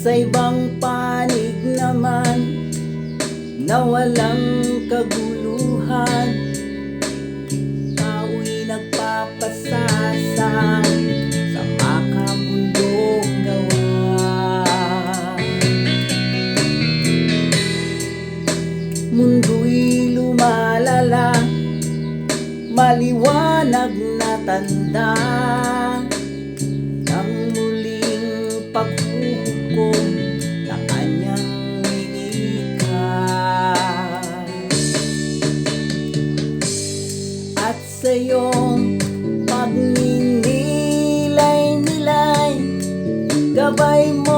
Sa ibang panig naman Na walang kaguluhan. Tao'y nagpapasasa Sa makamundong gawa. Mundo'y lumalala Maliwanag na tanda. Ng muling paghuhukom sa iyong pagninilay-nilay Gabay mo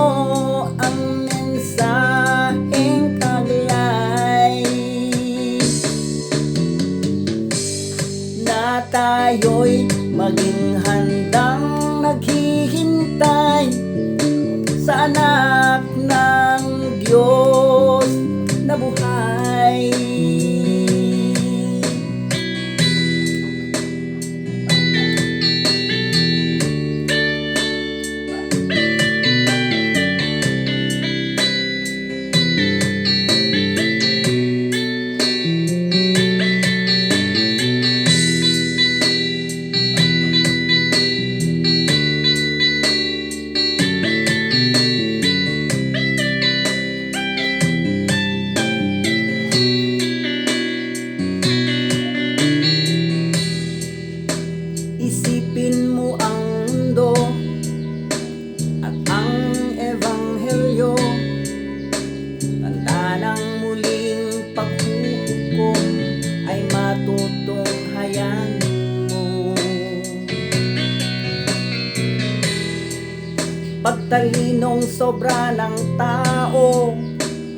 Pagtalinong sobra ng tao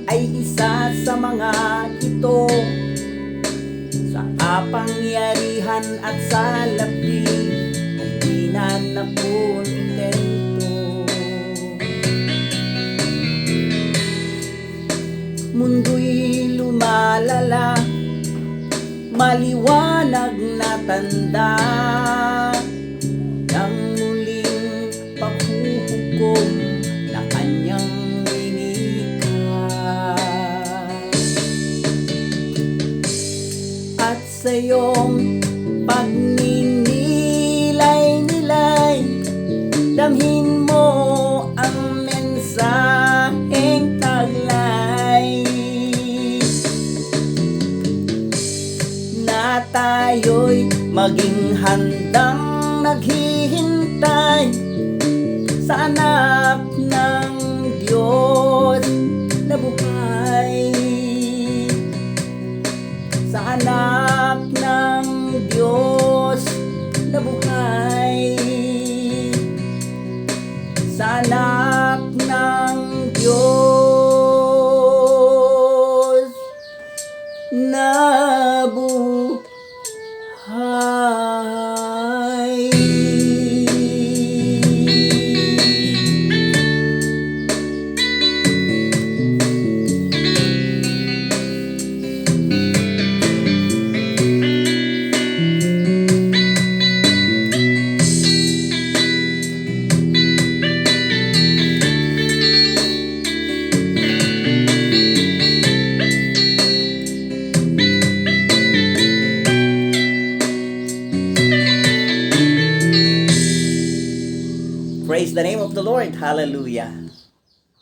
ay isa sa mga ito. Sa kapangyarihan at sa labi Di na nakontento Mundo'y lumalala Maliwanag na tanda iyong pagninilay-nilay Damhin mo ang mensaheng taglay. Na tayo'y maging handang naghihintay Sa anak ng Diyos na buhay. Sa anak na buhay. Sa Praise the name of the Lord. Hallelujah.